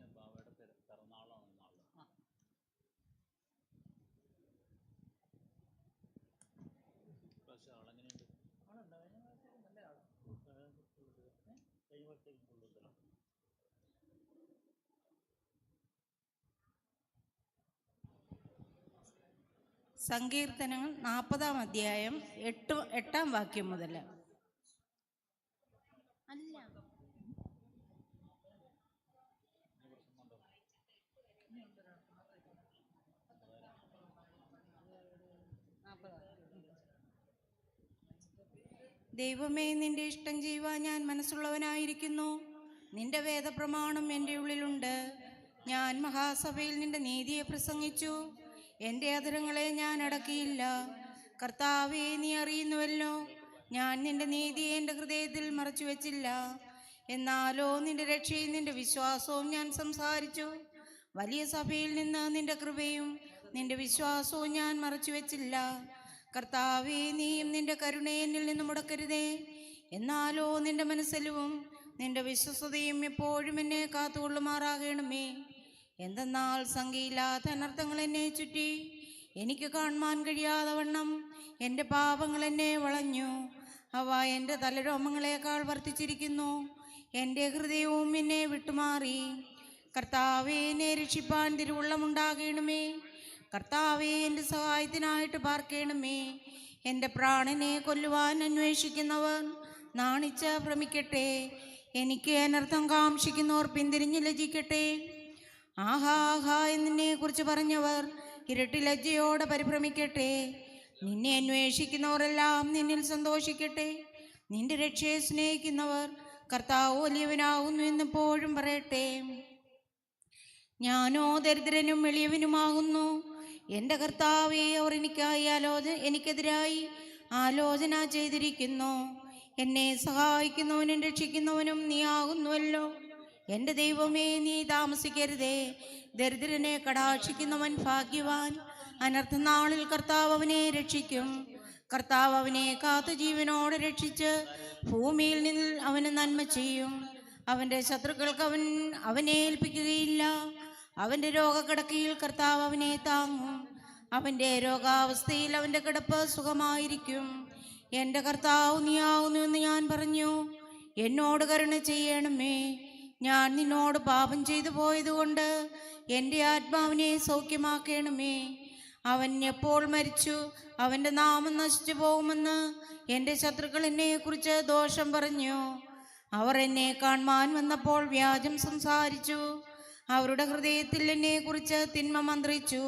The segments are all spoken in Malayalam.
അച്ഛനും ബാബയുടെ പിറന്നാളാണ് നാളെ ആ. പ്രാവശ്യം ആളെങ്ങനെയുണ്ട് ആളുണ്ടോ? കഴിഞ്ഞ പ്രാവശ്യം നല്ല സങ്കീർത്തനങ്ങൾ നാൽപ്പതാം അധ്യായം എട്ട് എട്ടാം വാക്യം മുതൽ ദൈവമേ നിന്റെ ഇഷ്ടം ചെയ്യുവാൻ ഞാൻ മനസ്സുള്ളവനായിരിക്കുന്നു. നിന്റെ വേദപ്രമാണം എന്റെ ഉള്ളിലുണ്ട്. ഞാൻ മഹാസഭയിൽ നിന്റെ നീതിയെ പ്രസംഗിച്ചു. എന്റെ അധരങ്ങളെ ഞാൻ അടക്കിയില്ല. കർത്താവെ നീ അറിയുന്നുവല്ലോ ഞാൻ നിന്റെ നീതി എന്റെ ഹൃദയത്തിൽ മറച്ചു വെച്ചില്ല എന്നാലോ നിന്റെ രക്ഷയും നിന്റെ വിശ്വാസവും ഞാൻ സംസാരിച്ചു. വലിയ സഭയിൽ നിന്ന് നിന്റെ കൃപയും നിന്റെ വിശ്വാസവും ഞാൻ മറച്ചു വെച്ചില്ല കർത്താവേ നീയും നിന്റെ കരുണയെന്നിൽ നിന്ന് മുടക്കരുതേ. എന്നാലോ നിന്റെ മനസ്സിലും നിന്റെ വിശ്വസതയും എപ്പോഴും എന്നെ കാത്തുകൊള്ളുമാറാകണമേ. എന്തെന്നാൽ സംഖ്യയില്ലാത്ത അനർത്ഥങ്ങൾ എന്നെ ചുറ്റി എനിക്ക് കാണുവാൻ കഴിയാതെ വണ്ണം എന്റെ പാപങ്ങൾ എന്നെ വളഞ്ഞു. അവ എന്റെ തലരോമങ്ങളെക്കാൾ വർദ്ധിച്ചിരിക്കുന്നു. എന്റെ ഹൃദയവും എന്നെ വിട്ടുമാറി. കർത്താവേ എന്നെ രക്ഷിപ്പാൻ തിരുവുള്ളമുണ്ടാകണമേ കർത്താവേ എന്റെ സഹായത്തിനായിട്ട് പാർക്കണമേ. എന്റെ പ്രാണനെ കൊല്ലുവാൻ അന്വേഷിക്കുന്നവർ നാണിച്ച ഭ്രമിക്കട്ടെ. എനിക്ക് അനർത്ഥം കാക്ഷിക്കുന്നവർ പിന്തിരിഞ്ഞ് ലജിക്കട്ടെ ആഹാ ആഹാ എന്നിനെ കുറിച്ച് പറഞ്ഞവർ ഇരട്ടി ലജ്ജയോടെ പരിഭ്രമിക്കട്ടെ. നിന്നെ അന്വേഷിക്കുന്നവരെല്ലാം നിന്നിൽ സന്തോഷിക്കട്ടെ. നിന്റെ രക്ഷയെ സ്നേഹിക്കുന്നവർ കർത്താവ് വലിയവനാകുന്നു എന്നെപ്പോഴും പറയട്ടെ. ഞാനോ ദരിദ്രനും എളിയവനുമാകുന്നു. എന്റെ കർത്താവെ അവർ എനിക്കായി ആലോചന എനിക്കെതിരായി ആലോചന ചെയ്തിരിക്കുന്നു. എന്നെ സഹായിക്കുന്നവനും രക്ഷിക്കുന്നവനും നീ ആകുന്നുവല്ലോ. എന്റെ ദൈവമേ നീ താമസിക്കരുതേ. ദരിദ്രനെ കടാക്ഷിക്കുന്നവൻ ഭാഗ്യവാൻ. അനർത്ഥനാളിൽ കർത്താവ് അവനെ രക്ഷിക്കും. കർത്താവ് അവനെ കാത്തു ജീവനോടെ രക്ഷിച്ച് ഭൂമിയിൽ നിന്ന് അവന് നന്മ ചെയ്യും. അവന്റെ ശത്രുക്കൾക്ക് അവൻ അവനെ ഏൽപ്പിക്കുകയില്ല. അവന്റെ രോഗക്കിടക്കയിൽ കർത്താവ് അവനെ താങ്ങും. അവന്റെ രോഗാവസ്ഥയിൽ അവന്റെ കിടപ്പ് സുഖമായിരിക്കും. എന്റെ കർത്താവ് നീയാവുന്നു എന്ന് ഞാൻ പറഞ്ഞു. എന്നോട് കരുണ ചെയ്യണമേ. ഞാൻ നിന്നോട് പാപം ചെയ്തു പോയതുകൊണ്ട് എന്റെ ആത്മാവിനെ സൗഖ്യമാക്കണമേ. അവൻ എപ്പോൾ മരിച്ചു അവന്റെ നാമം നശിച്ചു പോകുമെന്ന് എന്റെ ശത്രുക്കൾ എന്നെക്കുറിച്ച് ദോഷം പറഞ്ഞു. അവർ എന്നെ കാണുവാൻ വന്നപ്പോൾ വ്യാജം സംസാരിച്ചു. അവരുടെ ഹൃദയത്തിൽ എന്നെക്കുറിച്ച് തിന്മ മന്ത്രിച്ചു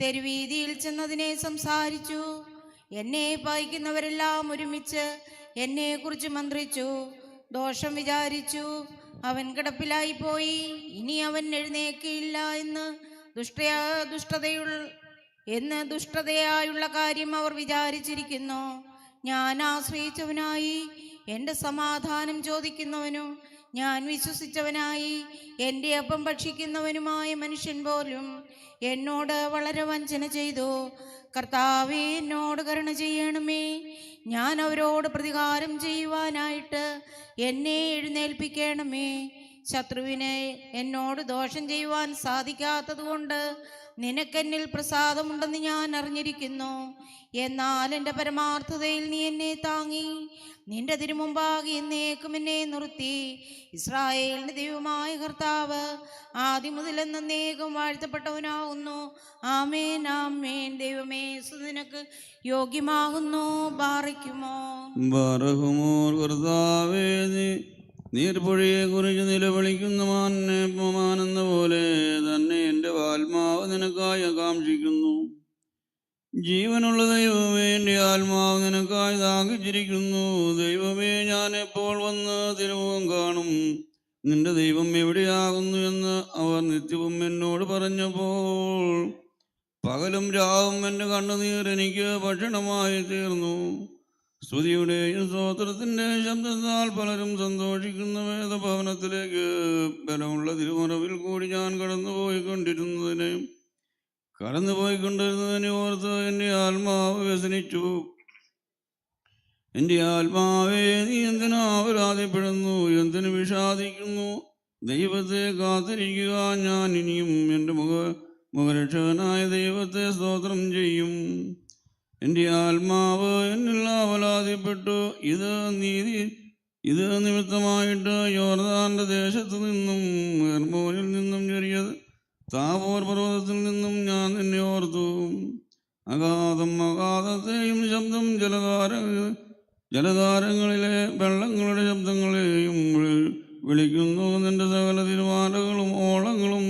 തെരുവീതിയിൽ ചെന്നതിനെ സംസാരിച്ചു എന്നെ പായിക്കുന്നവരെല്ലാം ഒരുമിച്ച് എന്നെക്കുറിച്ച് മന്ത്രിച്ചു ദോഷം വിചാരിച്ചു അവൻ കിടപ്പിലായി പോയി ഇനി അവൻ എഴുന്നേക്കില്ല എന്ന് ദുഷ്ടയാ ദുഷ്ടതയുള്ള എന്ന് ദുഷ്ടതയായുള്ള കാര്യം അവർ വിചാരിച്ചിരിക്കുന്നു. ഞാൻ ആശ്രയിച്ചവനായി എന്റെ സമാധാനം ചോദിക്കുന്നവനും ഞാൻ വിശ്വസിച്ചവനായി എന്റെ അപ്പം ഭക്ഷിക്കുന്നവനുമായ മനുഷ്യൻ പോലും എന്നോട് വളരെ വഞ്ചന ചെയ്തു. കർത്താവേ എന്നോട് കരുണ ചെയ്യണമേ. ഞാൻ അവരോട് പ്രതികാരം ചെയ്യുവാനായിട്ട് എന്നെ എഴുന്നേൽപ്പിക്കണമേ. ശത്രുവിനെ എന്നോട് ദോഷം ചെയ്യുവാൻ സാധിക്കാത്തതുകൊണ്ട് നിനക്കെന്നിൽ പ്രസാദമുണ്ടെന്ന് ഞാൻ അറിഞ്ഞിരിക്കുന്നു. എന്നാൽ എന്റെ പരമാർത്ഥതയിൽ നീ എന്നെ താങ്ങി. നിന്റെ തിരുമുമ്പാകെ എന്നേക്കും എന്നെ നിർത്തി. ഇസ്രായേലിന്റെ ദൈവമായ കർത്താവ് ആദ്യം മുതൽ എന്നേക്കും വാഴ്ത്തപ്പെട്ടവനാകുന്നു ആമേൻ ആമേൻ. ദൈവമേ സുനക്ക് യോഗ്യമാകുന്നു. ബാറിക്കുമോ? ബറഹുമോർ കർത്താവേ നീ നീർപ്പൊഴിയെ കുറിച്ച് നിലവിളിക്കുന്ന മാനെ മാനെന്ന പോലെ തന്നെ എന്റെ ആത്മാവ് നിനക്കായി ആകാംക്ഷിക്കുന്നു. ജീവനുള്ള ദൈവമേ എന്റെ ആത്മാവ് നിനക്കായി ദാഹിച്ചിരിക്കുന്നു. ദൈവമേ ഞാൻ എപ്പോൾ വന്ന് തിരുമുഖം കാണും? നിന്റെ ദൈവം എവിടെയാകുന്നു എന്ന് അവർ നിത്യവും എന്നോട് പറഞ്ഞപ്പോൾ പകലും രാവും എന്റെ കണ്ണുനീർ എനിക്ക് ഭക്ഷണമായി തീർന്നു. സ്തുതിയുടെയും സ്തോത്രത്തിന്റെ ശബ്ദത്താൽ പലരും സന്തോഷിക്കുന്ന വേദഭവനത്തിലേക്ക് ബലമുള്ള തിരുമറവിൽ കൂടി ഞാൻ കടന്നുപോയിക്കൊണ്ടിരുന്നതിനെയും കടന്നുപോയിക്കൊണ്ടിരുന്നതിനെ ഓർത്ത് എന്റെ ആത്മാവ് വ്യസനിച്ചു. എന്റെ ആത്മാവേ നീ എന്തിനു എന്തിനു വിഷാദിക്കുന്നു? ദൈവത്തെ കാത്തിരിക്കുക ഞാൻ ഇനിയും എന്റെ മുഖ മുഖരക്ഷകനായ ദൈവത്തെ സ്തോത്രം ചെയ്യും. എന്റെ ആത്മാവ് എന്നിൽ അവലാതിപ്പെട്ടു ഇത് നീതി ഇത് നിമിത്തമായിട്ട് യോർദാന്റെ ദേശത്തു നിന്നും ഹെർമോനിൽ നിന്നും ചെറിയത് താപോർ പർവതത്തിൽ നിന്നും ഞാൻ നിന്നെ ഓർത്തു. അഗാധം അഗാധത്തെയും ശബ്ദം ജലധാര ജലധാരങ്ങളിലെ വെള്ളങ്ങളുടെ ശബ്ദങ്ങളെയും വിളിക്കുന്നു. നിന്റെ സകല തിരുമാലകളും ഓളങ്ങളും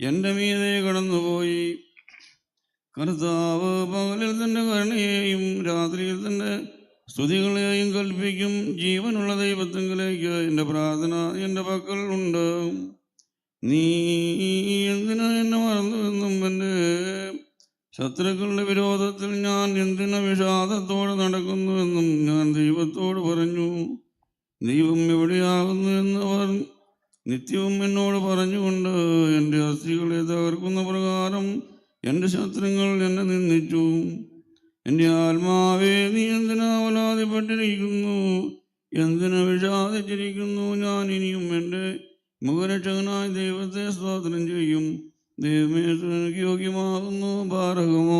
എന്റെ മീതെ കടന്നുപോയി. കർത്താവ് പകലിൽ തന്റെ കരുണയെയും രാത്രിയിൽ തന്റെ സ്തുതികളെയും കൽപ്പിക്കും. ജീവനുള്ള ദൈവത്തെങ്കിലേക്ക് എന്റെ പ്രാർത്ഥന എന്റെ പക്കൽ ഉണ്ട്. നീ എന്തിനാ എന്നെ മറന്നുവെന്നും എന്റെ ശത്രുക്കളുടെ വിരോധത്തിൽ ഞാൻ എന്തിനു വിഷാദത്തോടെ നടക്കുന്നുവെന്നും ഞാൻ ദൈവത്തോട് പറഞ്ഞു. ദൈവം എവിടെയാകുന്നു എന്ന് അവർ നിത്യവും എന്നോട് പറഞ്ഞുകൊണ്ട് എന്റെ അസ്ഥികളെ തകർക്കുന്ന പ്രകാരം എന്റെ ശത്രുക്കൾ എന്നെ നിന്ദിച്ചു. എന്റെ ആത്മാവേ നീ എന്തിനാ അവലാതിപ്പെട്ടിരിക്കുന്നു എന്തിനു വിഷാദിച്ചിരിക്കുന്നു? ഞാൻ ഇനിയും എന്റെ മുഖരക്ഷകനായ ദൈവത്തെ സ്തോത്രം ചെയ്യും. ദൈവമേ എനിക്ക് യോഗ്യമാകുന്നു ഭാരകമോ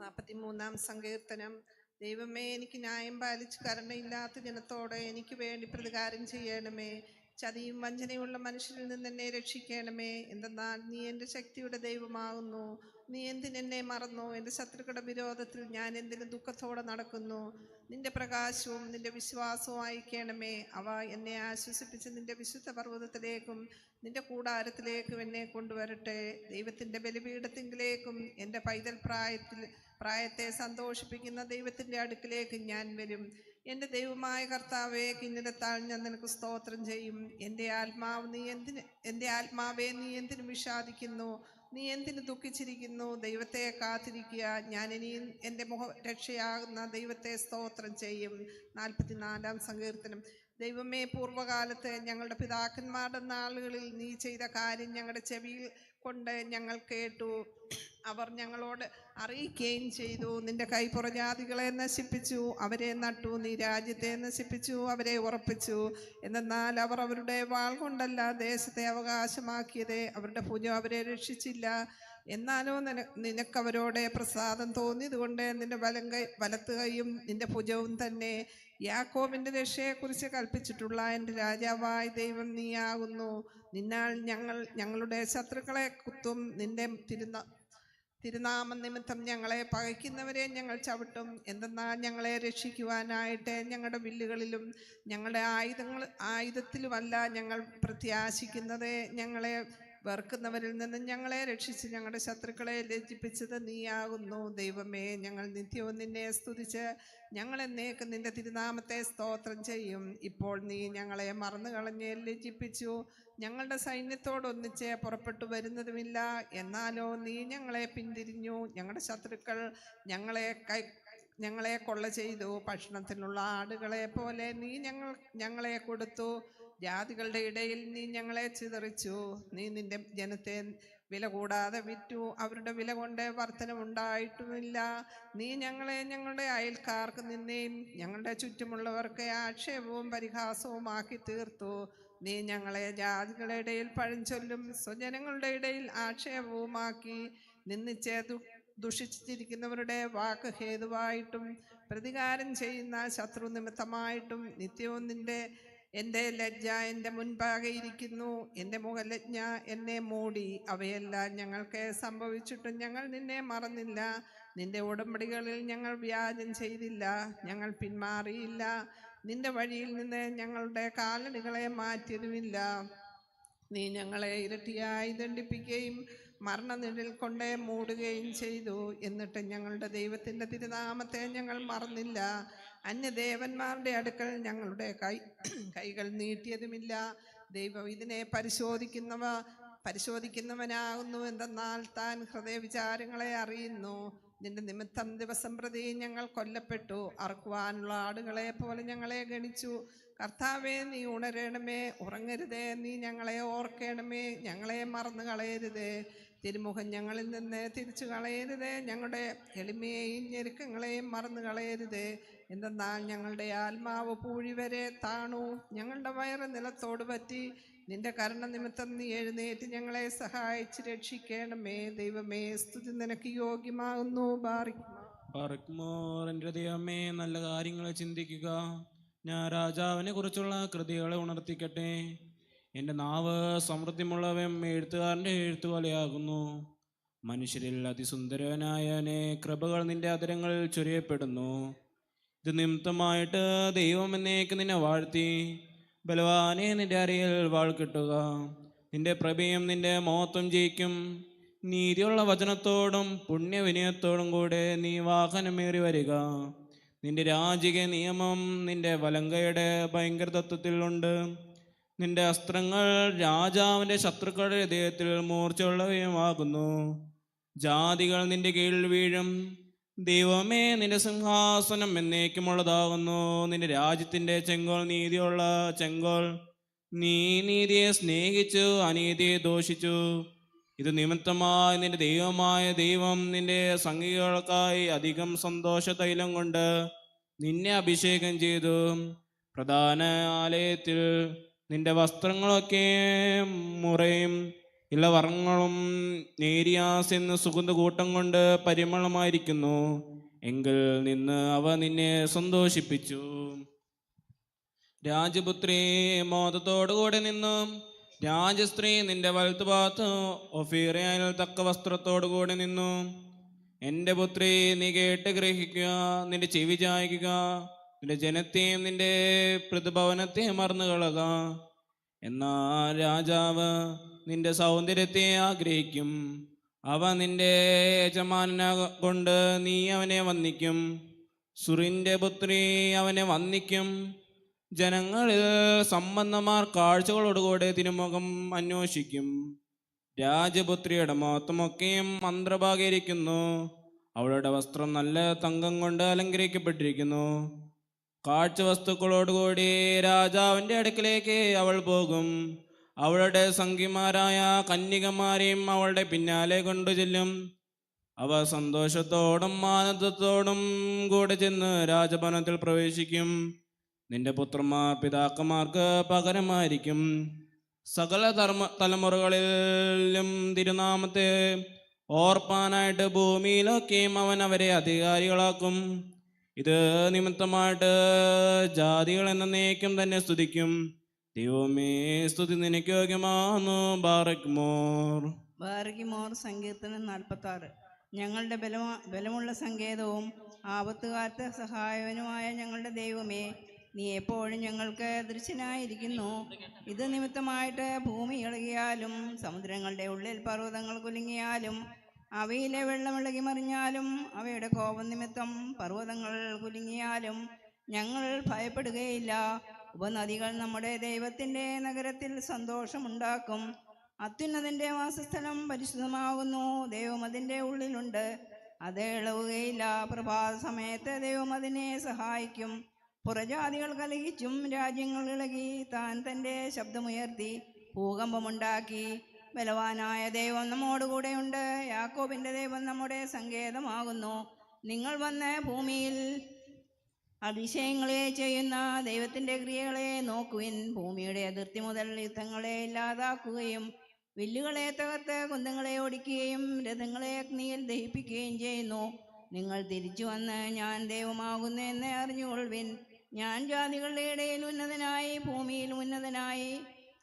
നാൽപ്പത്തിമൂന്നാം സങ്കീർത്തനം. ദൈവമേ എനിക്ക് ന്യായം പാലിച്ച് കരുണയില്ലാത്ത ജനത്തോടെ എനിക്ക് വേണ്ടി പ്രതികാരം ചെയ്യണമേ. ചതിയും വഞ്ചനയുള്ള മനുഷ്യരിൽ നിന്ന് എന്നെ രക്ഷിക്കണമേ. എന്തെന്നാൽ നീ എന്റെ ശക്തിയുടെ ദൈവമാകുന്നു. നീ എന്തിനെന്നെ മറന്നു? എന്റെ ശത്രുക്കളുടെ വിരോധത്തിൽ ഞാൻ എന്തിനു ദുഃഖത്തോടെ നടക്കുന്നു? നിന്റെ പ്രകാശവും നിന്റെ വിശ്വാസവും അയക്കണമേ അവ എന്നെ ആശ്വസിപ്പിച്ച് നിന്റെ വിശുദ്ധ പർവതത്തിലേക്കും നിന്റെ കൂടാരത്തിലേക്കും എന്നെ കൊണ്ടുവരട്ടെ. ദൈവത്തിന്റെ ബലിപീഠത്തിങ്കിലേക്കും എന്റെ പൈതൽ പ്രായത്തിൽ പ്രായത്തെ സന്തോഷിപ്പിക്കുന്ന ദൈവത്തിന്റെ അടുക്കിലേക്ക് ഞാൻ വരും. എന്റെ ദൈവമായ കർത്താവെ കിന്നരത്താൾ ഞാൻ നിനക്ക് സ്തോത്രം ചെയ്യും. എന്റെ ആത്മാവ് നീ എന്തിന് എന്റെ ആത്മാവേ നീ എന്തിനു വിഷാദിക്കുന്നു? നീ എന്തിന് ദുഃഖിച്ചിരിക്കുന്നു? ദൈവത്തെ കാത്തിരിക്കുക. ഞാൻ ഇനിയും എന്റെ മുഖ രക്ഷയാകുന്ന ദൈവത്തെ സ്തോത്രം ചെയ്യും. നാൽപ്പത്തിനാലാം സങ്കീർത്തനം. ദൈവമേ പൂർവകാലത്ത് ഞങ്ങളുടെ പിതാക്കന്മാരുടെ നാളുകളിൽ നീ ചെയ്ത കാര്യം ഞങ്ങളുടെ ചെവിയിൽ കൊണ്ട് ഞങ്ങൾ കേട്ടു. അവർ ഞങ്ങളോട് അറിയിക്കുകയും ചെയ്തു. നിന്റെ കൈ പുറജാതികളെ നശിപ്പിച്ചു. അവരെ നട്ടു. നീ രാജ്യത്തെ നശിപ്പിച്ചു. അവരെ ഉറപ്പിച്ചു. എന്നാൽ അവർ അവരുടെ വാൾ കൊണ്ടല്ല ദേശത്തെ അവകാശമാക്കിയത്. അവരുടെ ഭുജം അവരെ രക്ഷിച്ചില്ല. എന്നാലോ നിന നിനക്കവരോടെ പ്രസാദം തോന്നിയതുകൊണ്ട് നിന്റെ വലം കൈ വലത്ത് കൈയും നിന്റെ ഭുജവും തന്നെ യാക്കോബിന്റെ രക്ഷയെക്കുറിച്ച് കൽപ്പിച്ചിട്ടുള്ള എന്റെ രാജാവായ ദൈവം നീയാകുന്നു. നിന്നാൽ ഞങ്ങൾ ഞങ്ങളുടെ ശത്രുക്കളെ കുത്തും. നിന്റെ തിരുന തിരുനാമ നിമിത്തം ഞങ്ങളെ പകയ്ക്കുന്നവരെ ഞങ്ങൾ ചവിട്ടും. എന്തെന്നാൽ ഞങ്ങളെ രക്ഷിക്കുവാനായിട്ട് ഞങ്ങളുടെ വില്ലുകളിലും ഞങ്ങളുടെ ആയുധങ്ങൾ ആയുധത്തിലുമല്ല ഞങ്ങൾ പ്രത്യാശിക്കുന്നത്. ഞങ്ങളെ വെറുക്കുന്നവരിൽ നിന്ന് ഞങ്ങളെ രക്ഷിച്ച് ഞങ്ങളുടെ ശത്രുക്കളെ ലജ്ജിപ്പിച്ചത് നീയാകുന്നു. ദൈവമേ ഞങ്ങൾ നിത്യവും നിന്നെ സ്തുതിച്ച് ഞങ്ങൾ എന്നേക്ക് നിന്റെ തിരുനാമത്തെ സ്തോത്രം ചെയ്യും. ഇപ്പോൾ നീ ഞങ്ങളെ മറന്നു കളഞ്ഞ് ലജ്ജിപ്പിച്ചു. ഞങ്ങളുടെ സൈന്യത്തോടൊന്നിച്ച് പുറപ്പെട്ടു വരുന്നതുമില്ല. എന്നാലോ നീ ഞങ്ങളെ പിന്തിരിഞ്ഞു. ഞങ്ങളുടെ ശത്രുക്കൾ ഞങ്ങളെ കൈ ഞങ്ങളെ കൊള്ള ചെയ്തു. ഭക്ഷണത്തിനുള്ള ആടുകളെ പോലെ നീ ഞങ്ങൾ ഞങ്ങളെ കൊടുത്തു. ജാതികളുടെ ഇടയിൽ നീ ഞങ്ങളെ ചിതറിച്ചു. നീ നിന്റെ ജനത്തെ വില കൂടാതെ വിറ്റു. അവരുടെ വില കൊണ്ട് വർധനമുണ്ടായിട്ടുമില്ല നീ ഞങ്ങളെ ഞങ്ങളുടെ അയൽക്കാർക്ക് നിന്നെയും ഞങ്ങളുടെ ചുറ്റുമുള്ളവർക്ക് ആക്ഷേപവും പരിഹാസവുമാക്കി തീർത്തു. നീ ഞങ്ങളെ ജാതികളുടെ ഇടയിൽ പഴഞ്ചൊല്ലും സ്വജനങ്ങളുടെ ഇടയിൽ ആക്ഷേപവുമാക്കി നിന്നിച്ച് ദുഷിച്ചിരിക്കുന്നവരുടെ വാക്ക് ഹേതുവായിട്ടും പ്രതികാരം ചെയ്യുന്ന ശത്രു നിമിത്തമായിട്ടും നിത്യവും നിന്റെ എന്റെ ലജ്ജ എന്റെ മുൻപാകെ ഇരിക്കുന്നു. എന്റെ മുഖലജ്ഞ എന്നെ മൂടി. അവയെല്ലാം ഞങ്ങൾക്ക് സംഭവിച്ചിട്ടും ഞങ്ങൾ നിന്നെ മറന്നില്ല. നിന്റെ ഉടമ്പടികളിൽ ഞങ്ങൾ വ്യാജം ചെയ്തില്ല. ഞങ്ങൾ പിന്മാറിയില്ല. നിന്റെ വഴിയിൽ നിന്ന് ഞങ്ങളുടെ കാലടികളെ മാറ്റിയതുമില്ല. നീ ഞങ്ങളെ ഇരട്ടിയായി ദണ്ഡിപ്പിക്കുകയും മരണനിഴൽ കൊണ്ട് മൂടുകയും ചെയ്തു. എന്നിട്ട് ഞങ്ങളുടെ ദൈവത്തിന്റെ തിരുനാമത്തെ ഞങ്ങൾ മറന്നില്ല. അന്യദേവന്മാരുടെ അടുക്കൽ ഞങ്ങളുടെ കൈ കൈകൾ നീട്ടിയതുമില്ല. ദൈവം ഇതിനെ പരിശോധിക്കുന്നവ പരിശോധിക്കുന്നവനാകുന്നു. എന്തെന്നാൽ താൻ ഹൃദയ വിചാരങ്ങളെ അറിയുന്നു. നിന്റെ നിമിത്തം ദിവസം പ്രതി ഞങ്ങൾ കൊല്ലപ്പെട്ടു. അറക്കുവാനുള്ള ആടുകളെ പോലെ ഞങ്ങളെ ഗണിച്ചു. കർത്താവെ നീ ഉണരണമേ. ഉറങ്ങരുതേ. നീ ഞങ്ങളെ ഓർക്കണമേ. ഞങ്ങളെ മറന്നു കളയരുതേ. തിരുമുഖം ഞങ്ങളിൽ നിന്ന് തിരിച്ചു കളയരുതേ. ഞങ്ങളുടെ എളിമയെയും ഞെരുക്കങ്ങളെയും മറന്നു കളയരുതേ. എന്തെന്നാൽ ഞങ്ങളുടെ ആത്മാവ് പൂഴി വരെ താണു. ഞങ്ങളുടെ വയറ് നിലത്തോട് പറ്റി. നിന്റെ കരുണ നിമിത്തം നീ എഴുന്നേറ്റ് ഞങ്ങളെ സഹായിച്ച് രക്ഷിക്കണമേ. ദൈവമേ സ്തുതി നിനക്ക് യോഗ്യമാകുന്നു. എന്റെ ദൈവമേ നല്ല കാര്യങ്ങളെ ചിന്തിക്കുക. ഞാൻ രാജാവിനെ കുറിച്ചുള്ള കൃതികളെ ഉണർത്തിക്കട്ടെ. എന്റെ നാവ് സമൃദ്ധിമുള്ളവയും എഴുത്തുകാരന്റെ എഴുത്തുപോലെയാകുന്നു മനുഷ്യരിൽ അതിസുന്ദരവനായനെ കൃപകൾ നിന്റെ അതിരങ്ങളിൽ ചൊരിയപ്പെടുന്നു. ഇത് നിമിത്തമായിട്ട് ദൈവം എന്നേക്ക് നിന്നെ വാഴ്ത്തി. ബലവാനെ നിന്റെ അരയിൽ വാൾ കിട്ടുക. നിന്റെ പ്രഭയും നിന്റെ മോത്വം ജയിക്കും. നീതിയുള്ള വചനത്തോടും പുണ്യവിനയത്തോടും കൂടെ നീ വാഹനമേറി വരിക. നിന്റെ രാജിക നിയമം നിന്റെ വലങ്കയുടെ ഭയങ്കര തത്വത്തിലുണ്ട് നിന്റെ അസ്ത്രങ്ങൾ രാജാവിന്റെ ശത്രുക്കളുടെ ഹൃദയത്തിൽ മൂർച്ചയുള്ളവയുമാകുന്നു. ജാതികൾ നിന്റെ കീഴിൽ വീഴും. ദൈവമേ നിന്റെ സിംഹാസനം എന്നേക്കുമുള്ളതാകുന്നു. നിന്റെ രാജ്യത്തിന്റെ ചെങ്കോൾ നീതിയുള്ള ചെങ്കോൾ നീ നീതിയെ സ്നേഹിച്ചു അനീതിയെ ദോഷിച്ചു. ഇത് നിമിത്തമായി നിന്റെ ദൈവമായ ദൈവം നിന്റെ സംഗീകൾക്കായി അധികം സന്തോഷ തൈലം കൊണ്ട് നിന്നെ അഭിഷേകം ചെയ്തു. പ്രധാന ആലയത്തിൽ നിന്റെ വസ്ത്രങ്ങളൊക്കെ മുറയും. ഇളവർങ്ങളും നേരിയാസ് എന്ന് സുഗന്ധകൂട്ടം കൊണ്ട് പരിമളമായിരിക്കുന്നു. എങ്കിൽ നിന്ന് അവ നിന്നെ സന്തോഷിപ്പിച്ചു. രാജപുത്രി മോദത്തോടുകൂടെ നിന്നു രാജസ്ത്രീ നിന്റെ വലത്തുഭാഗത്ത് ഒഫീറയാൽ തക്ക വസ്ത്രത്തോടുകൂടെ നിന്നു. എന്റെ പുത്രി നീ കേട്ട് ഗ്രഹിക്കുക നിന്റെ ചെവി ചായ്ക്കുക നിന്റെ ജനത്തെയും നിന്റെ പ്രതിഭവനത്തെയും മറന്നു കളക എന്നാൽ രാജാവ് നിന്റെ സൗന്ദര്യത്തെ ആഗ്രഹിക്കും. അവ നിന്റെ യജമാനെ കൊണ്ട് നീ അവനെ വന്ദിക്കും. സുറിന്റെ പുത്രി അവനെ വന്ദിക്കും. ജനങ്ങളിൽ സമ്പന്നമാർ കാഴ്ചകളോടുകൂടെ തിരുമുഖം അന്വേഷിക്കും. രാജപുത്രിയുടെ മഹത്വമൊക്കെയും മന്ത്രഭാഗീകരിക്കുന്നു. അവളുടെ വസ്ത്രം നല്ല തങ്കം കൊണ്ട് അലങ്കരിക്കപ്പെട്ടിരിക്കുന്നു. കാഴ്ച വസ്തുക്കളോടുകൂടി രാജാവിന്റെ അടുക്കിലേക്ക് അവൾ പോകും. അവളുടെ സംഖ്യമാരായ കന്യകമാരെയും അവളുടെ പിന്നാലെ കൊണ്ടു ചെല്ലും അവ സന്തോഷത്തോടും ആനന്ദത്തോടും കൂടെ ചെന്ന് രാജഭവനത്തിൽ പ്രവേശിക്കും. നിന്റെ പുത്രന്മാർ പിതാക്കന്മാർക്ക് പകരമായിരിക്കും. സകല ധർമ്മ തലമുറകളിലും തിരുനാമത്തെ ഓർപ്പാനായിട്ട് ഭൂമിയിലൊക്കെയും അവൻ അവരെ അധികാരികളാക്കും. ഇത് നിമിത്തമായിട്ട് ജാതികൾ എന്ന നീക്കം തന്നെ സ്തുതിക്കും. ദൈവമേ സ്തുതി നിനക്ക് യോഗ്യമാന്നു ബാറക്മോർ ബാറക്മോർ സങ്കീർത്തനം നാൽപ്പത്തി ആറ് ഞങ്ങളുടെ ബലമാ ബലമുള്ള സങ്കേതവും ആപത്തുകാലത്ത് സഹായവനുമായ ഞങ്ങളുടെ ദൈവമേ നീ എപ്പോഴും ഞങ്ങൾക്ക് ദൃശ്യനായിരിക്കുന്നു. ഇത് നിമിത്തമായിട്ട് ഭൂമി ഇളകിയാലും സമുദ്രങ്ങളുടെ ഉള്ളിൽ പർവതങ്ങൾ കുലുങ്ങിയാലും അവയിലെ വെള്ളം ഇളകി മറിഞ്ഞാലും അവയുടെ കോപം നിമിത്തം പർവതങ്ങൾ കുലുങ്ങിയാലും ഞങ്ങൾ ഭയപ്പെടുകയില്ല. ഉപനദികൾ നമ്മുടെ ദൈവത്തിന്റെ നഗരത്തിൽ സന്തോഷമുണ്ടാക്കും. അത്യുന്നതിന്റെ വാസസ്ഥലം പരിശുദ്ധമാകുന്നു ദൈവം അതിന്റെ ഉള്ളിലുണ്ട്. അത് ഇളവുകയില്ല പ്രഭാത സമയത്ത് ദൈവം അതിനെ സഹായിക്കും. പുറജാതികൾ കലഹിച്ചും രാജ്യങ്ങൾ ഇളകി താൻ തന്റെ ശബ്ദമുയർത്തി ഭൂകമ്പമുണ്ടാക്കി. ബലവാനായ ദൈവം നമ്മോടുകൂടെയുണ്ട് യാക്കോബിന്റെ ദൈവം നമ്മുടെ സങ്കേതമാകുന്നു. നിങ്ങൾ വന്ന് ഭൂമിയിൽ അതിശയങ്ങളെ ചെയ്യുന്ന ദൈവത്തിന്റെ ക്രിയകളെ നോക്കുവിൻ. ഭൂമിയുടെ അതിർത്തി മുതൽ യുദ്ധങ്ങളെ ഇല്ലാതാക്കുകയും വില്ലുകളെ തകർത്ത് കുന്തങ്ങളെ ഓടിക്കുകയും രഥങ്ങളെ അഗ്നിയിൽ ദഹിപ്പിക്കുകയും ചെയ്യുന്നു. നിങ്ങൾ തിരിച്ചു വന്ന് ഞാൻ ദൈവമാകുന്നു എന്ന് അറിഞ്ഞുകൊള്ളുവിൻ. ഞാൻ ജാതികളുടെ ഇടയിൽ ഉന്നതനായി ഭൂമിയിൽ ഉന്നതനായി.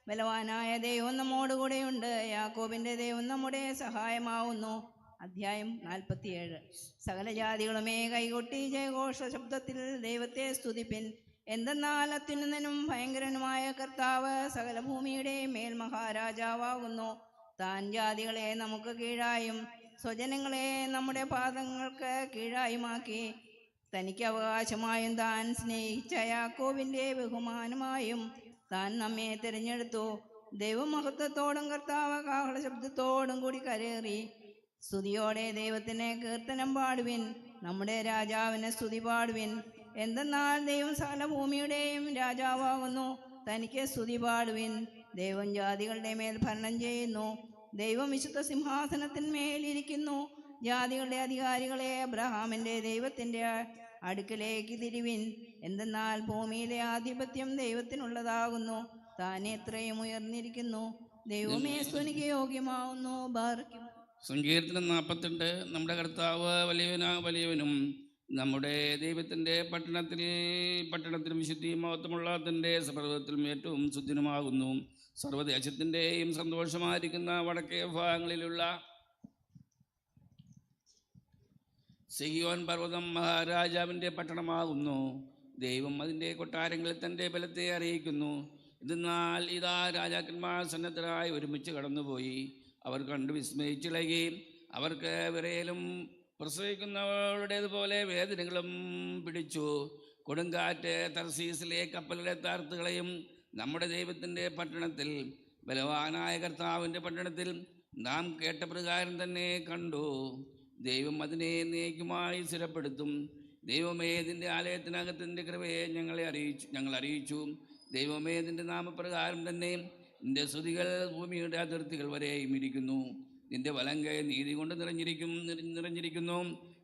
ബലവാനായ ദൈവം നമ്മോടുകൂടെയുണ്ട്. യാക്കോബിന്റെ ദൈവം നമ്മുടെ സഹായമാവുന്നു. അധ്യായം നാൽപ്പത്തിയേഴ്. സകലജാതികളുമേ കൈകൊട്ടി ജയഘോഷ ശബ്ദത്തിൽ ദൈവത്തെ സ്തുതിപ്പിൻ. എന്തെന്നാൽ അത്യുന്നതനും ഭയങ്കരനുമായ കർത്താവ് സകല ഭൂമിയുടെ മേൽ മഹാരാജാവാകുന്നു താൻ ജാതികളെ നമുക്ക് കീഴായും സ്വജനങ്ങളെ നമ്മുടെ പാദങ്ങൾക്ക് കീഴായുമാക്കി. തനിക്ക് അവകാശമായും താൻ സ്നേഹിച്ച യാക്കോവിന്റെ ബഹുമാനമായും താൻ നമ്മെ തിരഞ്ഞെടുത്തു. ദൈവമഹത്വത്തോടും കർത്താവ് കാഹള ശബ്ദത്തോടും കൂടി കരേറി. സ്തുതിയോടെ ദൈവത്തിനെ കീർത്തനം പാടുവിൻ നമ്മുടെ രാജാവിനെ സ്തുതി പാടുവിൻ. എന്തെന്നാൽ ദൈവം സകല ഭൂമിയുടെയും രാജാവാകുന്നു തനിക്ക് സ്തുതി പാടുവിൻ. ദൈവം ജാതികളുടെ മേൽ ഭരണം ചെയ്യുന്നു ദൈവം വിശുദ്ധ സിംഹാസനത്തിന്മേലിരിക്കുന്നു ജാതികളുടെ അധികാരികളെ അബ്രഹാമിന്റെ ദൈവത്തിന്റെ അടുക്കലേക്ക് തിരിവിൻ. എന്തെന്നാൽ ഭൂമിയിലെ ആധിപത്യം ദൈവത്തിനുള്ളതാകുന്നു താൻ എത്രയും ഉയർന്നിരിക്കുന്നു. ദൈവമേ സ്വനിക്ക് യോഗ്യമാവുന്നു. ബാർക്കും സങ്കീർത്തനം നാൽപ്പത്തിരണ്ട് നമ്മുടെ കർത്താവ് വലിയവനാ വലിയവനും നമ്മുടെ ദൈവത്തിന്റെ പട്ടണത്തിൽ പട്ടണത്തിലും വിശുദ്ധിയും മഹത്വമുള്ള തന്റെ സപർവത്തിലും ഏറ്റവും ശുദ്ധിനുമാകുന്നു. സർവദേശത്തിന്റെയും സന്തോഷമായിരിക്കുന്ന വടക്കേ ഭാഗങ്ങളിലുള്ള സിയോൻ പർവതം മഹാരാജാവിന്റെ പട്ടണമാകുന്നു. ദൈവം അതിന്റെ കൊട്ടാരങ്ങളിൽ തന്റെ ബലത്തെ അറിയിക്കുന്നു. എന്നാൽ ഇതാ രാജാക്കന്മാർ സന്നദ്ധരായി ഒരുമിച്ച് കടന്നുപോയി. അവർ കണ്ടു വിസ്മയിച്ചിളകി. അവർക്ക് വിറയലും പ്രസവിക്കുന്നവരുടേതുപോലെ വേദനകളും പിടിച്ചു. കൊടുങ്കാറ്റ് തർസീസിലെ കപ്പലിലെ താർത്തുകളെയും നമ്മുടെ ദൈവത്തിന്റെ പട്ടണത്തിൽ ബലവാനായ കർത്താവിന്റെ പട്ടണത്തിൽ നാം കേട്ട പ്രകാരം തന്നെ കണ്ടു. ദൈവം അതിനെ നീക്കുമായി സ്ഥിരപ്പെടുത്തും. ദൈവമേ നിന്റെ ആലയത്തിനകത്തിന്റെ കൃപയെ ഞങ്ങളെ അറിയിച്ചു ഞങ്ങൾ അറിയിച്ചു. ദൈവമേ നാമപ്രകാരം തന്നെ നിന്റെ സ്തുതികൾ ഭൂമിയുടെ അതിർത്തികൾ വരെയും ഇരിക്കുന്നു. നിന്റെ വലങ്ക നീതി കൊണ്ട് നിറഞ്ഞിരിക്കും നിറഞ്ഞിരിക്കുന്നു.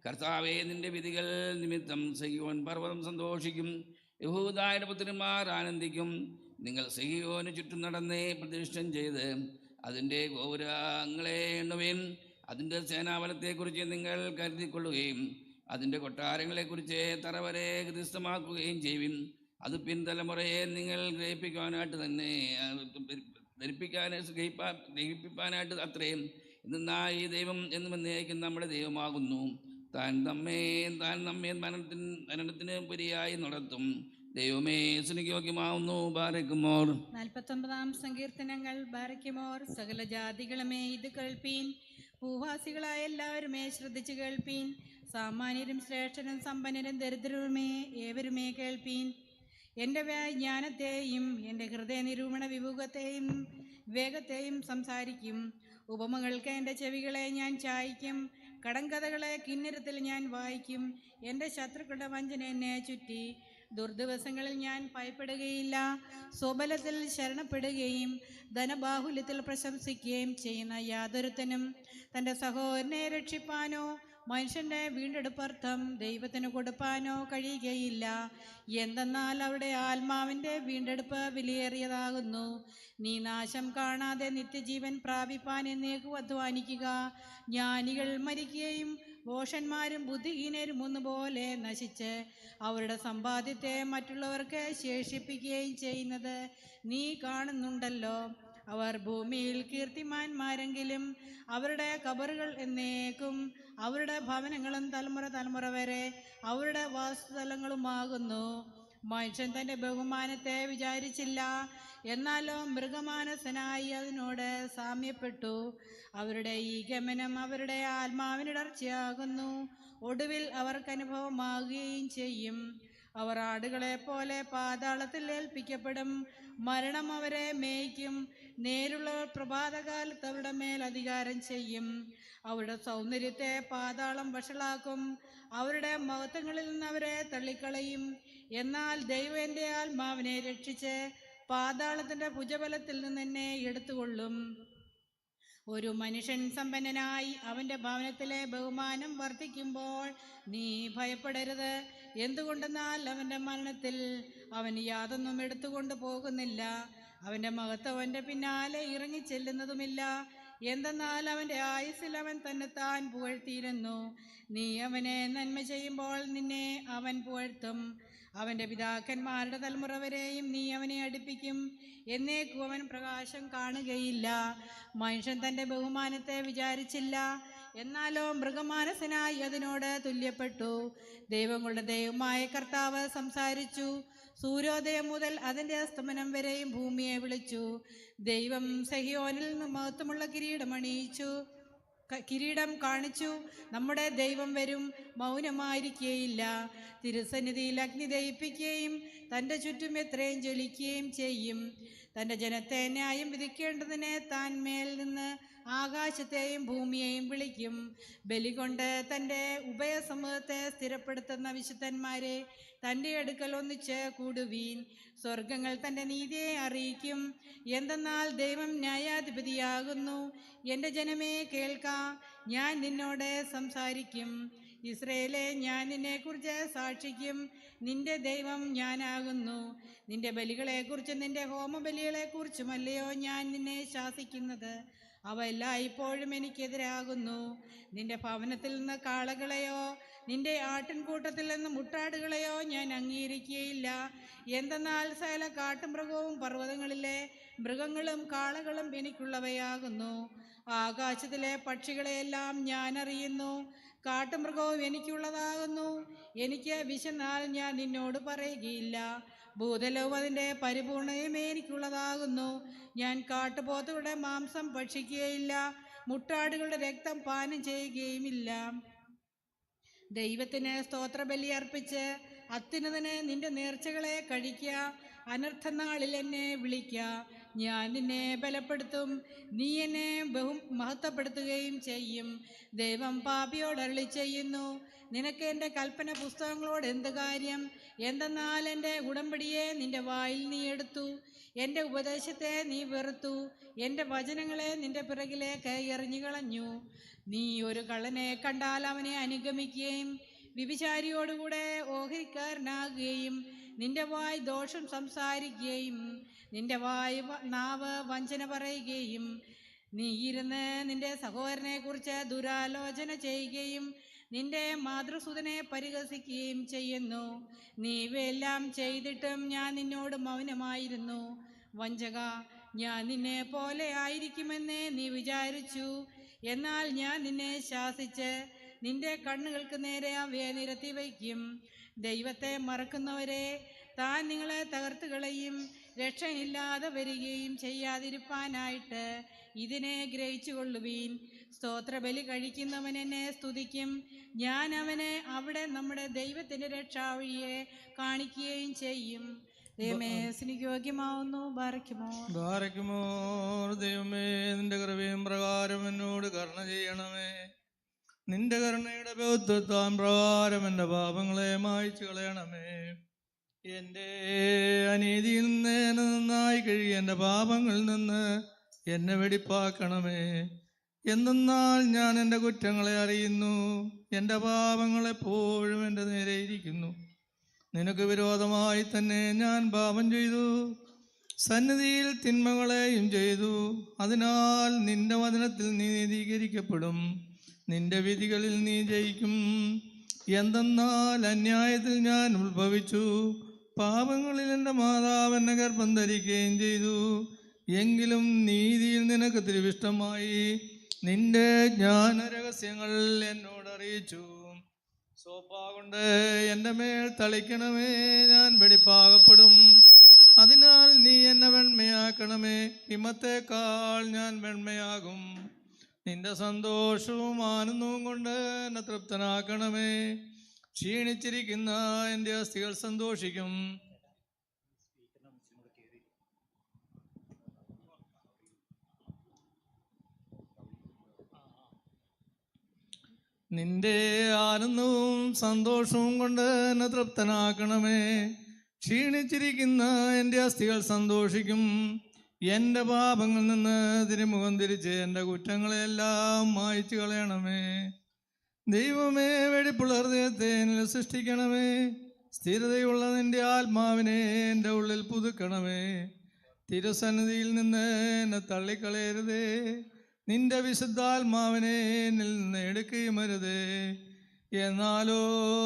കർത്താവെ നിന്റെ വിധികൾ നിമിത്തം സഹിയോൻ പർവതം സന്തോഷിക്കും. യഹൂദായുടെ പുത്രന്മാർ ആനന്ദിക്കും. നിങ്ങൾ സഹിയോന് ചുറ്റും നടന്നേ പ്രതിഷ്ഠം ചെയ്ത് അതിന്റെ ഗോപുരങ്ങളെ എണ്ണുകയും അതിന്റെ സേനാബലത്തെക്കുറിച്ച് നിങ്ങൾ കരുതിക്കൊള്ളുകയും അതിന്റെ കൊട്ടാരങ്ങളെക്കുറിച്ച് തറവരെ ഹൃദയസ്ഥമാക്കുകയും ചെയ്യും അത് പിൻതലമുറയെ നിങ്ങൾ ഗ്രഹിപ്പിക്കുവാനായിട്ട് തന്നെ ധരിപ്പിക്കാൻ ഗ്രഹിപ്പാൻ ഗ്രഹിപ്പിക്കാനായിട്ട് അത്രയും എന്നാൽ ഈ ദൈവം എന്ന് വന്നേക്കും നമ്മുടെ ദൈവമാകുന്നു. താൻ നമ്മേ താൻ നമ്മേ മരണത്തിന് മരണത്തിന് പുരിയായി നടത്തും. ദൈവമേ സുനിയോഗ്യമാവുന്നു ബാരക്കുമോർ നാൽപ്പത്തൊമ്പതാം സങ്കീർത്തനങ്ങൾ ബാരക്കുമോർ സകല ജാതികളുമേ ഇത് കേൾപ്പീൻ. ഭൂവാസികളായ എല്ലാവരുമേ ശ്രദ്ധിച്ചു കേൾപ്പീൻ. സാമാന്യരും ശ്രേഷ്ഠനും സമ്പന്നരും ദരിദ്രരുമേ ഏവരുമേ കേൾപ്പീൻ. എന്റെ ജ്ഞാനത്തെയും എന്റെ ഹൃദയ നിരൂപണ വിഭൂകത്തെയും വേഗത്തെയും സംസാരിക്കും. ഉപമകൾക്ക് എന്റെ ചെവികളെ ഞാൻ ചായ്ക്കും. കടങ്കഥകളെ കിന്നരത്തിൽ ഞാൻ വായിക്കും. എന്റെ ശത്രുക്കളുടെ വഞ്ചന എന്നെ ചുറ്റി. ദുർദിവസങ്ങളിൽ ഞാൻ ഭയപ്പെടുകയില്ല. സ്വബലത്തിൽ ശരണപ്പെടുകയും ധനബാഹുല്യത്തിൽ പ്രശംസിക്കുകയും ചെയ്യുന്ന യാതൊരുത്തനും തന്റെ സഹോദരനെ രക്ഷിപ്പാനോ മനുഷ്യന്റെ വീണ്ടെടുപ്പർത്ഥം ദൈവത്തിന് കൊടുപ്പാനോ കഴിയുകയില്ല. എന്തെന്നാൽ അവിടെ ആത്മാവിന്റെ വീണ്ടെടുപ്പ് വിലയേറിയതാകുന്നു. നീ നാശം കാണാതെ നിത്യജീവൻ പ്രാപിപ്പാൻ എന്നേക്കു അധ്വാനിക്കുക. ജ്ഞാനികൾ മരിക്കുകയും ഘോഷന്മാരും ബുദ്ധിഹീനരും ഒന്നുപോലെ നശിച്ച് അവരുടെ സമ്പാദ്യത്തെ മറ്റുള്ളവർക്ക് ശേഷിപ്പിക്കുകയും ചെയ്യുന്നത് നീ കാണുന്നുണ്ടല്ലോ. അവർ ഭൂമിയിൽ കീർത്തിമാന്മാരെങ്കിലും അവരുടെ കബറുകൾ എന്നേക്കും അവരുടെ ഭവനങ്ങളും തലമുറ തലമുറ വരെ അവരുടെ വാസസ്ഥലങ്ങളുമാകുന്നു. മനുഷ്യൻ തന്റെ ബഹുമാനത്തെ വിചാരിച്ചില്ല. എന്നാലോ മൃഗമാനസനായി അതിനോട് സാമ്യപ്പെട്ടു. അവരുടെ ഈ ഗമനം അവരുടെ ആത്മാവിനിടർച്ചയാകുന്നു ഒടുവിൽ അവർക്ക് അനുഭവമാകുകയും ചെയ്യും. അവർ ആടുകളെ പോലെ പാതാളത്തിൽ ഏൽപ്പിക്കപ്പെടും. മരണം അവരെ മേയ്ക്കും. നേരുള്ളവർ പ്രഭാതകാലത്ത് അവരുടെ മേൽ അധികാരം ചെയ്യും. അവരുടെ സൗന്ദര്യത്തെ പാതാളം വഷളാക്കും. അവരുടെ മഹത്വങ്ങളിൽ നിന്ന് അവരെ തള്ളിക്കളയും. എന്നാൽ ദൈവം ആത്മാവിനെ രക്ഷിച്ച് പാതാളത്തിന്റെ ഭുജബലത്തിൽ നിന്ന് എന്നെ എടുത്തുകൊള്ളും. ഒരു മനുഷ്യൻ സമ്പന്നനായി അവന്റെ ഭവനത്തിലെ ബഹുമാനം വർദ്ധിക്കുമ്പോൾ നീ ഭയപ്പെടരുത്. എന്തുകൊണ്ടെന്നാൽ അവന്റെ മരണത്തിൽ അവൻ യാതൊന്നും എടുത്തുകൊണ്ട് പോകുന്നില്ല. അവന്റെ മഹത്വം അവന്റെ പിന്നാലെ ഇറങ്ങിച്ചെല്ലുന്നതുമില്ല. എന്തെന്നാൽ അവന്റെ ആയുസ്സിൽ അവൻ തന്നെ താൻ പുകഴ്ത്തിയിരുന്നു. നീ അവനെ നന്മ ചെയ്യുമ്പോൾ നിന്നെ അവൻ പുകഴ്ത്തും. അവന്റെ പിതാക്കന്മാരുടെ തലമുറ വരെയും നീ അവനെ അടുപ്പിക്കും. എന്നേക്കും അവൻ പ്രകാശം കാണുകയില്ല. മനുഷ്യൻ തന്റെ ബഹുമാനത്തെ വിചാരിച്ചില്ല. എന്നാലോ മൃഗമാനസനായി അതിനോട് തുല്യപ്പെട്ടു. ദൈവങ്ങളുടെ ദൈവമായ കർത്താവ് സംസാരിച്ചു. സൂര്യോദയം മുതൽ അതിന്റെ അസ്തമനം വരെയും ഭൂമിയെ വിളിച്ചു. ദൈവം സഹിയോനിൽ നിന്ന് മഹത്വമുള്ള കിരീടം അണിയിച്ചു. ക- കിരീടം കാണിച്ചു. നമ്മുടെ ദൈവം വരും. മൗനമായിരിക്കുകയില്ല തിരുസന്നിധിയിൽ അഗ്നി ദയിപ്പിക്കുകയും തന്റെ ചുറ്റും എത്രയും ജ്വലിക്കുകയും ചെയ്യും. തന്റെ ജനത്തെ ന്യായം വിധിക്കേണ്ടതിനെ താൻ മേൽ നിന്ന് ആകാശത്തെയും ഭൂമിയെയും വിളിക്കും. ബലികൊണ്ട് തന്റെ ഉഭയസമൂഹത്തെ സ്ഥിരപ്പെടുത്തുന്ന വിശുദ്ധന്മാരെ തന്റെ അടുക്കൽ ഒന്നിച്ച് കൂടുവീൻ. സ്വർഗങ്ങൾ തന്റെ നീതിയെ അറിയിക്കും. എന്തെന്നാൽ ദൈവം ന്യായാധിപതിയാകുന്നു. എന്റെ ജനമേ കേൾക്ക ഞാൻ നിന്നോട് സംസാരിക്കും. ഇസ്രയേലെ ഞാൻ നിന്നെക്കുറിച്ച് സാക്ഷിക്കും. നിന്റെ ദൈവം ഞാനാകുന്നു. നിന്റെ ബലികളെക്കുറിച്ചും നിന്റെ ഹോമബലികളെക്കുറിച്ചുമല്ലയോ ഞാൻ നിന്നെ ശാസിക്കുന്നത്? അവ എല്ലായ്പ്പോഴും എനിക്കെതിരാകുന്നു. നിന്റെ ഭവനത്തിൽ നിന്ന് കാളകളെയോ നിന്റെ ആട്ടിൻകൂട്ടത്തിൽ നിന്ന് മുട്ടാടുകളെയോ ഞാൻ അംഗീകരിക്കുകയില്ല. എന്തെന്നാൽ സകല കാട്ടുമൃഗവും പർവതങ്ങളിലെ മൃഗങ്ങളും കാളകളും എനിക്കുള്ളവയാകുന്നു. ആകാശത്തിലെ പക്ഷികളെയെല്ലാം ഞാൻ അറിയുന്നു കാട്ടുമൃഗവും എനിക്കുള്ളതാകുന്നു. എനിക്ക് വിശന്നാൽ ഞാൻ നിന്നോട് പറയുകയില്ല. ഭൂതലവും അതിന്റെ പരിപൂർണയും എനിക്കുള്ളതാകുന്നു. ഞാൻ കാട്ടുപോത്തുകളുടെ മാംസം ഭക്ഷിക്കുകയില്ല. മുട്ടാടുകളുടെ രക്തം പാനം ചെയ്യുകയുമില്ല. ദൈവത്തിന് സ്തോത്രബലി അർപ്പിച്ച് അത്യുന്നതന് നിന്റെ നേർച്ചകളെ കഴിക്കുക അനർത്ഥനാളിൽ എന്നെ വിളിക്ക. ഞാൻ നിന്നെ ബലപ്പെടുത്തും. നീ എന്നെ ബഹു മഹത്വപ്പെടുത്തുകയും ചെയ്യും. ദൈവം പാപിയോട് അരളി ചെയ്യുന്നു. നിനക്ക് എന്റെ കൽപ്പന പുസ്തകങ്ങളോട് എന്ത് കാര്യം? എന്തെന്നാൽ എന്റെ ഉടമ്പടിയെ നിന്റെ വായിൽ നീ എടുത്തു. എന്റെ ഉപദേശത്തെ നീ വെറുത്തു. എന്റെ വചനങ്ങളെ നിന്റെ പിറകിലേക്ക് എറിഞ്ഞു കളഞ്ഞു നീ ഒരു കള്ളനെ കണ്ടാൽ അവനെ അനുഗമിക്കുകയും വിഭിചാരിയോടുകൂടെ ഓഹരിക്കാരനാകുകയും നിന്റെ വായ് ദോഷം സംസാരിക്കുകയും നിന്റെ വായ് നാവ് വഞ്ചന പറയുകയും നീ ഇരുന്ന് നിന്റെ സഹോദരനെക്കുറിച്ച് ദുരാലോചന ചെയ്യുകയും നിന്റെ മാതൃസുതനെ പരിഹസിക്കുകയും ചെയ്യുന്നു. നീ ഇവയെല്ലാം ചെയ്തിട്ടും ഞാൻ നിന്നോട് മൗനമായിരുന്നു. വഞ്ചക ഞാൻ നിന്നെ പോലെ ആയിരിക്കുമെന്നേ നീ വിചാരിച്ചു. എന്നാൽ ഞാൻ നിന്നെ ശാസിച്ച് നിന്റെ കണ്ണുകൾക്ക് നേരെ അവയെ നിരത്തി വയ്ക്കും. ദൈവത്തെ മറക്കുന്നവരെ താൻ നിങ്ങളെ തകർത്ത് കളയും. രക്ഷയില്ലാതെ വരികയും ചെയ്യാതിരിപ്പാനായിട്ട് ഇതിനെ ഗ്രഹിച്ചു കൊള്ളുവീൻ സ്തോത്രബലി കഴിക്കുന്നവൻ എന്നെ സ്തുതിക്കും. ഞാൻ അവനെ അവിടെ നമ്മുടെ ദൈവത്തിന്റെ രക്ഷാവഴിയെ കാണിക്കുകയും ചെയ്യും. ദൈവമേ സ്നിക്ക് യോഗ്യമാവുന്നു ബാറയ്ക്കുമോ? ദൈവമേ നിന്റെ കൃപയും പ്രകാരം എന്നോട് കരുണ ചെയ്യണമേ. നിന്റെ കരുണയുടെ ബൗദ്ധത്താൻ പ്രകാരം എന്റെ പാപങ്ങളെ മായ്ച്ചു കളയണമേ. എന്റെ അനീതിയിൽ നിന്ന് നന്നായി കഴുകി എന്റെ പാപങ്ങളിൽ നിന്ന് എന്നെ വെടിപ്പാക്കണമേ. എന്തെന്നാൽ ഞാൻ എന്റെ കുറ്റങ്ങളെ അറിയുന്നു എന്റെ പാപങ്ങളെപ്പോഴും എന്റെ നേരെ ഇരിക്കുന്നു. നിനക്ക് വിരോധമായി തന്നെ ഞാൻ പാപം ചെയ്തു സന്നിധിയിൽ തിന്മകളെയും ചെയ്തു. അതിനാൽ നിന്റെ വചനത്തിൽ നീ നീതീകരിക്കപ്പെടും നിന്റെ വിധികളിൽ നീ ജയിക്കും. എന്തെന്നാൽ അന്യായത്തിൽ ഞാൻ ഉത്ഭവിച്ചു പാപങ്ങളിൽ എന്റെ മാതാവ് എന്നെ ഗർഭം ധരിക്കുകയും ചെയ്തു. എങ്കിലും നീതിയിൽ നിനക്ക് തിരുവിഷ്ടമായി നിന്റെ ജ്ഞാന രഹസ്യങ്ങൾ എന്നോട് അറിയിച്ചു സോപ്പാ കൊണ്ട് എന്റെ മേൽ തളിക്കണമേ ഞാൻ വെടിപ്പാകപ്പെടും. അതിനാൽ നീ എന്നെ വെണ്മയാക്കണമേ ഹിമത്തേക്കാൾ ഞാൻ വെണ്മയാകും. നിന്റെ സന്തോഷവും ആനന്ദവും കൊണ്ട് എന്നെ തൃപ്തനാക്കണമേ. ക്ഷീണിച്ചിരിക്കുന്ന എന്റെ അസ്ഥികൾ സന്തോഷിക്കും. നിന്റെ ആനന്ദവും സന്തോഷവും കൊണ്ട് എന്നെ തൃപ്തനാക്കണമേ. ക്ഷീണിച്ചിരിക്കുന്ന എന്റെ അസ്ഥികൾ സന്തോഷിക്കും. എന്റെ പാപങ്ങളിൽ നിന്ന് തിരുമുഖം തിരിച്ച് എന്റെ കുറ്റങ്ങളെല്ലാം മായ്ച്ചു കളയണമേ. ദൈവമേ വെടിപ്പുള്ള ഹൃദയത്തെ എന്നിൽ സൃഷ്ടിക്കണമേ. സ്ഥിരതയുള്ള നിന്റെ ആത്മാവിനെ എന്റെ ഉള്ളിൽ പുതുക്കണമേ. തിരുസന്നിധിയിൽ നിന്ന് എന്നെ തള്ളിക്കളയരുതേ. നിന്റെ വിശുദ്ധാത്മാവിനെ നിന്ന് എടുക്കുകയും അരുതേ. എന്നാലോ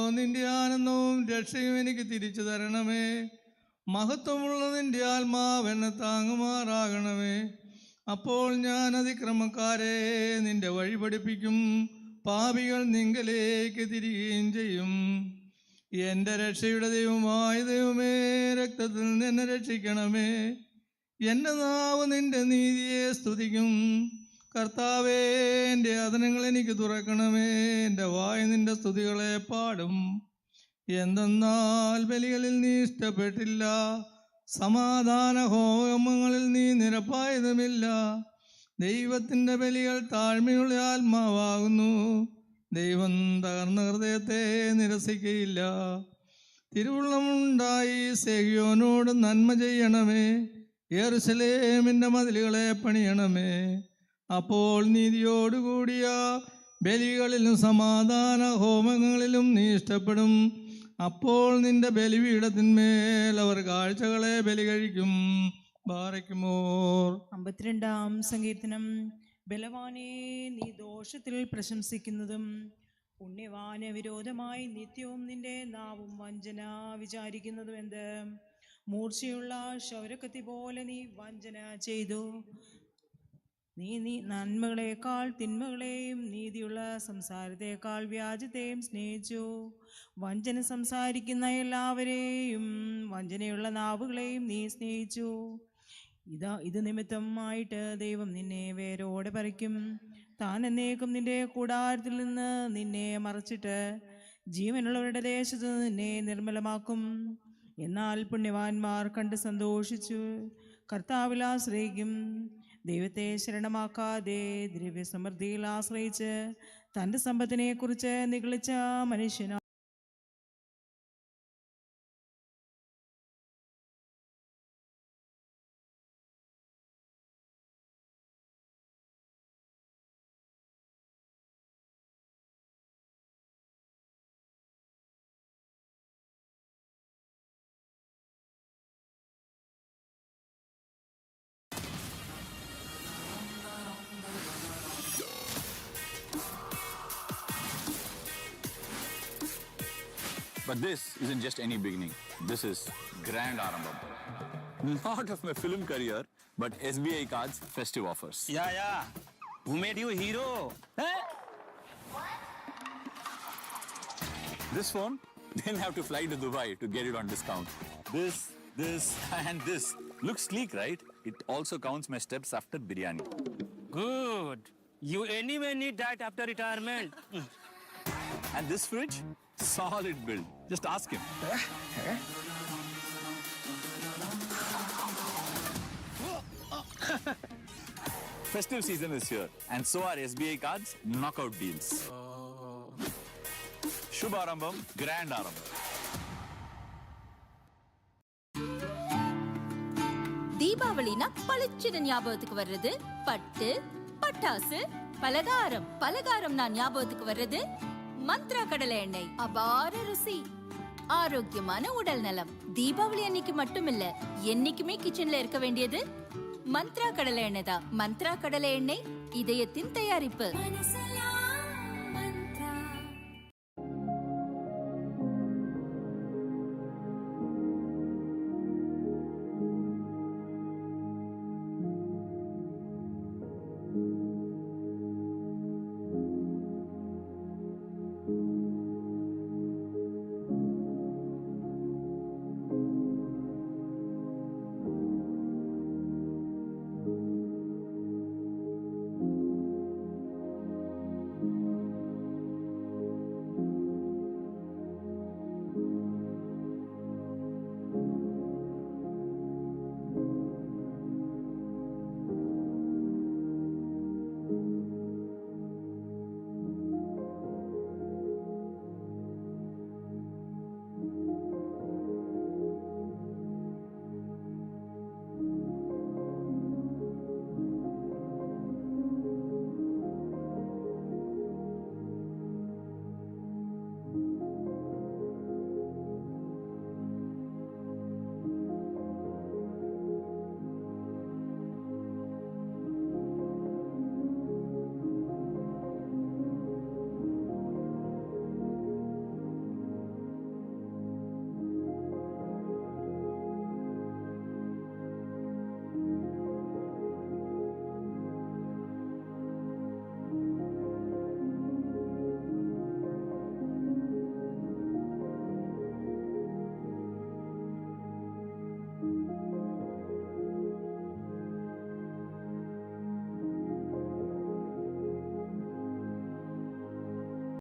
നിന്റെ ആനന്ദവും രക്ഷയും എനിക്ക് തിരിച്ചു തരണമേ. മഹത്വമുള്ള നിന്റെ ആത്മാവ് എന്നെ താങ്ങുമാറാകണമേ. അപ്പോൾ ഞാൻ അതിക്രമക്കാരെ നിന്റെ വഴി പഠിപ്പിക്കും. പാപികൾ നിങ്കലേക്ക് തിരികുകയും ചെയ്യും. എന്റെ രക്ഷയുടെ ദൈവമായ ദൈവമേ രക്തത്തിൽ നിന്ന് എന്നെ രക്ഷിക്കണമേ. എന്റെ നാവ് നിന്റെ നീതിയെ സ്തുതിക്കും. കർത്താവേ എന്റെ അതനങ്ങൾ എനിക്ക് തുറക്കണമേ. എന്റെ വായ നിന്റെ സ്തുതികളെ പാടും. എന്തെന്നാൽ ബലികളിൽ നീ ഇഷ്ടപ്പെട്ടില്ല. സമാധാന ഹോമങ്ങളിൽ നീ നിരപ്പായതുമില്ല. ദൈവത്തിന്റെ ബലികൾ താഴ്മയുള്ള ആത്മാവാകുന്നു. ദൈവം തകർന്ന ഹൃദയത്തെ നിരസിക്കയില്ല. തിരുവുള്ളമുണ്ടായി സെഹിയോനോട് നന്മ ചെയ്യണമേ. യെറുസലേമിന്റെ മതിലുകളെ പണിയണമേ. അപ്പോൾ നീതിയോടുകൂടിയ ബലികളിലും സമാധാന ഹോമങ്ങളിലും നീ ഇഷ്ടപ്പെടും. അപ്പോൾ നിന്റെ ബലിപീഠത്തിന്മേൽ അവർ കാഴ്ചകളെ ബലി കഴിക്കും ബാറയ്ക്കുമോർ. അമ്പത്തിരണ്ടാം സങ്കീർത്തനം. ബലവാനെ നീ ദോഷത്തിൽ പ്രശംസിക്കുന്നതും പുണ്യവാന് വിരോധമായി നിത്യവും നിന്റെ നാവും വഞ്ചന വിചാരിക്കുന്നതും എന്ത്? മൂർച്ചയുള്ള ശൗരക്കത്തി പോലെ നീ വഞ്ചന ചെയ്തു. നീ നീ നന്മകളേക്കാൾ തിന്മകളെയും നീതിയുള്ള സംസാരത്തേക്കാൾ വ്യാജത്തെയും സ്നേഹിച്ചു. വഞ്ചന സംസാരിക്കുന്ന എല്ലാവരെയും വഞ്ചനയുള്ള നാവുകളെയും നീ സ്നേഹിച്ചു. ഇതാ ഇത് നിമിത്തമായിട്ട് ദൈവം നിന്നെ വേരോടെ പറിക്കും. താൻ എന്നേക്കും നിന്റെ കൂടാരത്തിൽ നിന്ന് നിന്നെ മറച്ചിട്ട് ജീവനുള്ളവരുടെ ദേശത്ത് നിന്നെ നിർമ്മലമാക്കും. എന്നാൽ പുണ്യവാന്മാർ കണ്ട് സന്തോഷിച്ചു. കർത്താവിൽ ആശ്രയിക്കും. ദൈവത്തെ ശരണമാക്കാതെ ദ്രവ്യസമൃദ്ധിയിൽ ആശ്രയിച്ച് തന്റെ സമ്പത്തിനെക്കുറിച്ച് നിഗളിച്ച മനുഷ്യനാ But this isn't just any beginning. This is Grand Arambam. Not of my film career, but SBI cards festive offers. Yeah, yeah. Who made you hero? This phone didn't have to fly to Dubai to get it on discount. This, this, and this. Looks sleek, right? It also counts my steps after biryani. Good. You anyway need that after retirement. And this fridge, solid build. Just ask him. Festive season is here, and so are SBI cards knockout deals. Shubh Arambam, Grand Arambam. தீபாவளினா பளிச்சுன்னு ஞாபகத்துக்கு வர்றது பட்டு பட்டாசு பலகாரம் பலகாரம்னா ஞாபகத்துக்கு வர்றது மந்த்ரா கடலை எண்ணெய். அபார ருசி. ஆரோக்கியமான உடல் நலம். தீபாவளி அன்னைக்கு மட்டும் இல்ல என்னைக்குமே கிச்சன்ல இருக்க வேண்டியது மந்த்ரா கடலை எண்ணெய் தான். மந்த்ரா கடலை எண்ணெய் இதயத்தின் தயாரிப்பு.